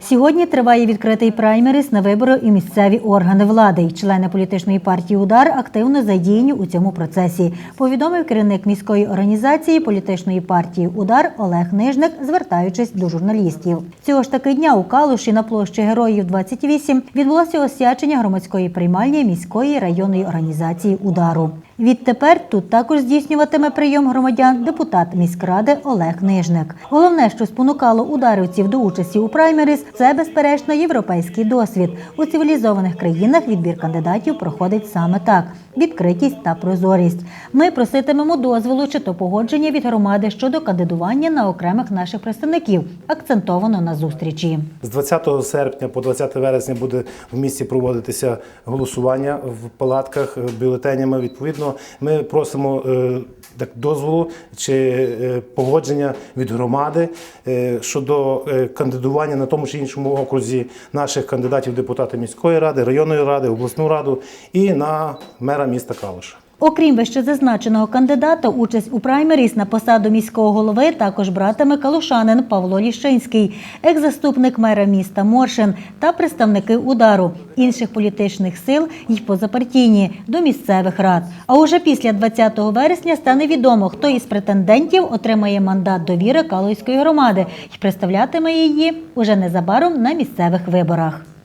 Сьогодні триває відкритий праймерис на вибори і місцеві органи влади. Й Члени політичної партії Удар активно задіяні у цьому процесі. Повідомив керівник міської організації політичної партії Удар Олег Нижник, звертаючись до журналістів. Цього ж таки дня у Калуші на площі Героїв 28 відбулося освячення громадської приймальні міської районної організації Удару. Відтепер тут також здійснюватиме прийом громадян депутат міськради Олег Нижник. Головне, що спонукало ударівців до участі у праймерис, це безперечно європейський досвід. У цивілізованих країнах відбір кандидатів проходить саме так: відкритість та прозорість. Ми проситимемо дозволу чи то погодження від громади щодо кандидування на окремих наших представників. Акцентовано на зустрічі. З 20 серпня по 20 вересня буде в місті проводитися голосування в палатках бюлетенями. Відповідно, ми просимо е, так, дозволу чи е, погодження від громади е, щодо кандидування на тому чи іншому окрузі наших кандидатів депутати міської ради, районної ради, обласну раду і на мера міста Калуша. Окрім вищезазначеного кандидата, участь у праймеріс на посаду міського голови також братиме калушанин Павло Ліщинський, екс-заступник мера міста Моршин та представники удару інших політичних сил й позапартійні до місцевих рад. А уже після 20 вересня стане відомо, хто із претендентів отримає мандат довіри Калуської громади і представлятиме її уже незабаром на місцевих виборах.